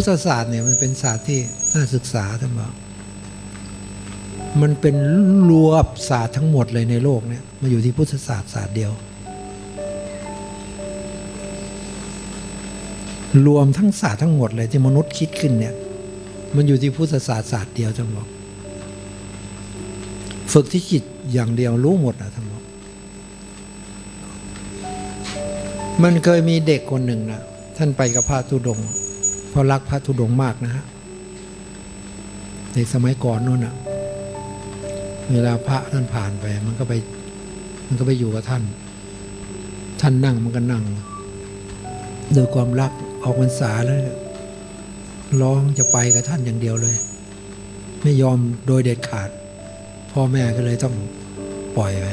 พุทธศาสตร์เนี่ยมันเป็นศาสตร์ที่น่าศึกษาท่านบอกมันเป็นรวบศาสตร์ทั้งหมดเลยในโลกเนี่ยมาอยู่ที่พุทธศาสตร์ศาสตร์เดียว รวมทั้งศาสตร์ทั้งหมดเลยที่มนุษย์คิดขึ้นเนี่ย มันอยู่ที่พุทธศาสตร์ศาสตร์เดียวท่านบอก ฝึกที่จิตอย่างเดียวรู้หมดนะท่านบอกมันเคยมีเด็กคนหนึ่งนะท่านไปกับพระธุดงค์ เพราะรักพระธุดงค์มากนะฮะเด็กสมัยก่อนนู่นนะเวลาพระท่านผ่านไป มันก็ไป มันก็ไปอยู่กับท่าน ท่านนั่งมันก็นั่งด้วยความรักออกพรรษาแล้วร้องจะไปกับท่านอย่างเดียวเลย ไม่ยอมโดยเด็ดขาด พ่อแม่ก็เลยต้องปล่อยไป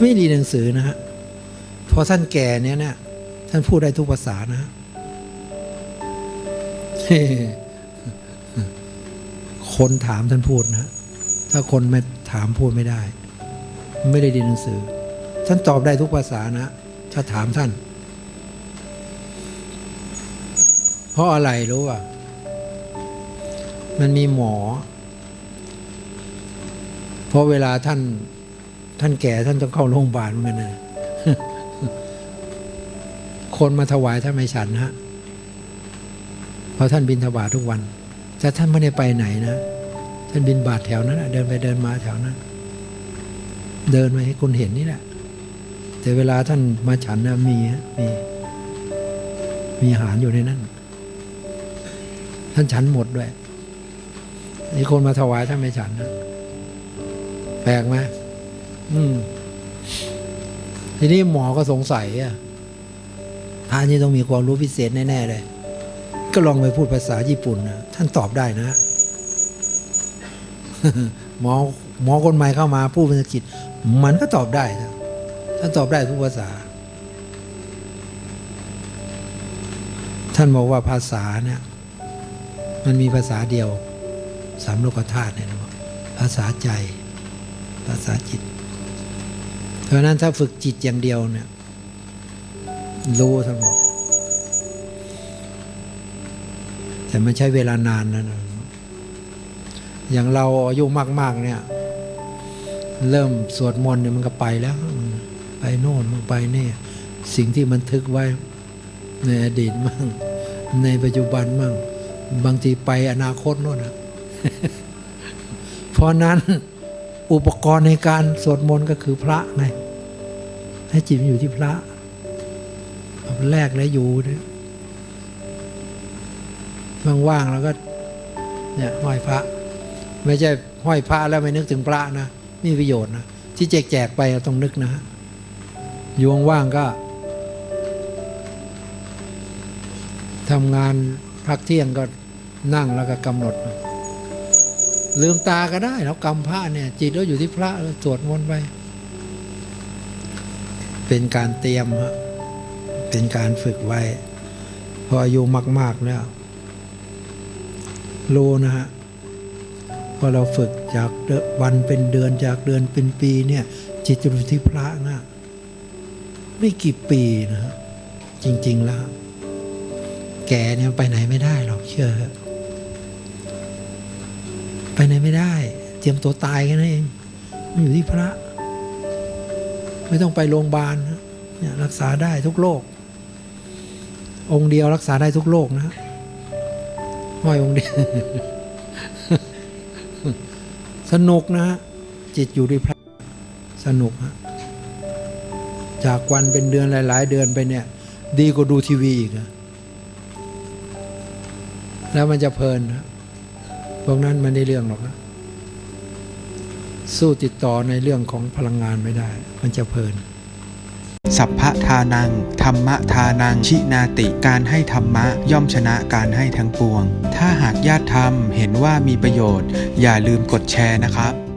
ไม่ดีหนังสือนะฮะพอท่านแก่เนี่ยเนี่ยท่านพูดได้ทุกภาษานะฮะ คนถามท่านพูดนะ ถ้าคนไม่ถามพูดไม่ได้ ไม่ได้ดีหนังสือ ท่านตอบได้ทุกภาษานะ ถ้าถามท่าน เพราะอะไรรู้ป่ะ มันมีหมอ เพราะเวลาท่าน ท่านแก่ท่านต้องเข้าโรงพยาบาลเหมือนกันนะคนมาถวายท่านไม่ฉันนฮะ เพราะท่านบินถวายทุกวัน แต่ท่านไม่ได้ไปไหนนะ ท่านบินบาทแถวนั้นเดินไปเดินมาแถวนั้น เดินมาให้คนเห็นนี่แหละ แต่เวลาท่านมาฉันนะมีมี มีอาหารอยู่ในนั้น ท่านฉันหมดด้วยนี่คนมาถวายท่านไม่ฉันนะแปลกไหมอืม ทีนี้หมอก็สงสัยอะพระนี่ต้องมีความรู้พิเศษแน่ ๆ เลย ก็ลองไปพูดภาษาญี่ปุ่นนะท่านตอบได้นะหมอหมอคนใหม่เข้ามาพูดภาษาอังกฤษมันก็ตอบได้นะท่านตอบได้ทุกภาษา ท่านบอกว่าภาษาเนี่ยมันมีภาษาเดียวสามโลกธาตุเนี่ยนะภาษาใจ ภาษาจิต เพราะนั้นถ้าฝึกจิตอย่างเดียวเนี่ยรู้ท่านบอก แต่มันใช้เวลานานนะอย่างเราอายุมาก ๆ เนี่ย เริ่มสวดมนต์เนี่ยมันก็ไปแล้ว ไปโน่นมันไปนี่ สิ่งที่มันทึกไว้ ในอดีตมั่งในปัจจุบันมั่งบางทีไปอนาคตโน่นนะเพราะนั้นอุปกรณ์ในการสวดมนต์ก็คือพระไงให้จิตอยู่ที่พระเอาแรกแล้วอยู่เนี่ย ว่างๆแล้วก็เนี่ยห้อยพระ ไม่ใช่ห้อยพระแล้วไม่นึกถึงพระนะมีประโยชน์นะที่แจกแจกไปต้องนึกนะอยู่ว่างก็ทำงานพักเที่ยงก็นั่งแล้วก็กำหนด ลืมตาก็ได้แล้วกำพระเนี่ย จิตเราอยู่ที่พระแล้วสวดมนต์ไป เป็นการเตรียมฮะเป็นการฝึกไว้ พออายุมากๆแล้ วรู้นะฮะพอเราฝึกจากวันเป็นเดือนจากเดือนเป็นปีเนี่ย จิตจะอยู่ที่พระนะไม่กี่ปีนะฮะจริง ๆ แล้ว แกเนี่ยไปไหนไม่ได้หรอกเชื่อไปไหนไม่ได้ เตรียมตัวตายแค่นั้นเองมันอยู่ที่พระ ไม่ต้องไปโรงพยาบาลนะเนี่ยรักษาได้ทุกโรคองค์เดียวรักษาได้ทุกโรคนะ ห้อยองค์เดียวสนุกนะฮะจิตอยู่ที่พระสนุกฮะจากวันเป็นเดือนหลาย ๆ เดือนไปเนี่ย ดีกว่าดูทีวีอีกนะแล้วมันจะเพลินนะพวกนั้นมันได้เรื่องหรอกนะสู้ติดต่อในเรื่องของพลังงานไม่ได้ มันจะเพลิน สัพพะทานัง ธรรมะทานังชินาติ การให้ธรรมะย่อมชนะการให้ทั้งปวง ถ้าหากญาติธรรมเห็นว่ามีประโยชน์ อย่าลืมกดแชร์นะครับ